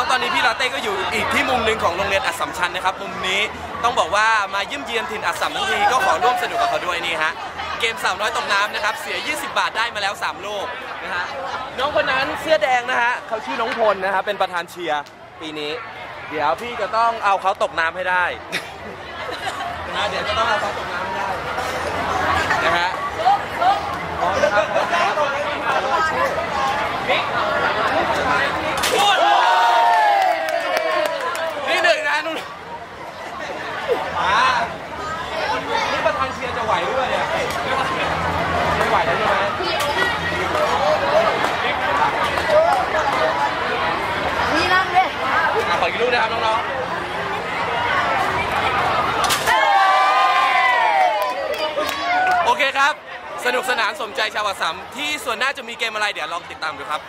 องๆ ตอนนี้พี่ลาเต้ก็อยู่อีกที่มุมหนึ่งของโรงเรียนอัสสัมชัญนะครับ มุมนี้ต้องบอกว่ามาเยี่ยมเยียนถิ่นอัสสัมทั้งทีก็ขอร่วมสนุกกับเขาด้วยนี่ฮะ เกมสาวน้อยตกน้ำนะครับ เสีย 20 บาทได้มาแล้ว 3 ลูกนะฮะ น้องคนนั้นเสื้อแดงนะฮะเขาชื่อน้องพลนะฮะ เป็นประธานเชียร์ปีนี้ เดี๋ยวพี่จะต้องเอาเขาตกน้ำให้ได้นะฮะเดี๋ยวจะต้องเอาเขาตกน้ำให้ได้นะฮะพร้อมนะครับพร้อมนะครับนี่หนึ่งนะนุ่น อ่านี่ประธานเชียร์จะไหวด้วยเนี่ยไม่ไหวแล้วใช่ไหมนี่นั่งเลยอะขออีกลูกนะครับน้องๆ โอเคครับ สนุกสนานสมใจชาวอัสสัมที่ส่วนหน้าจะมีเกมอะไรเดี๋ยวลองติดตามดูครับ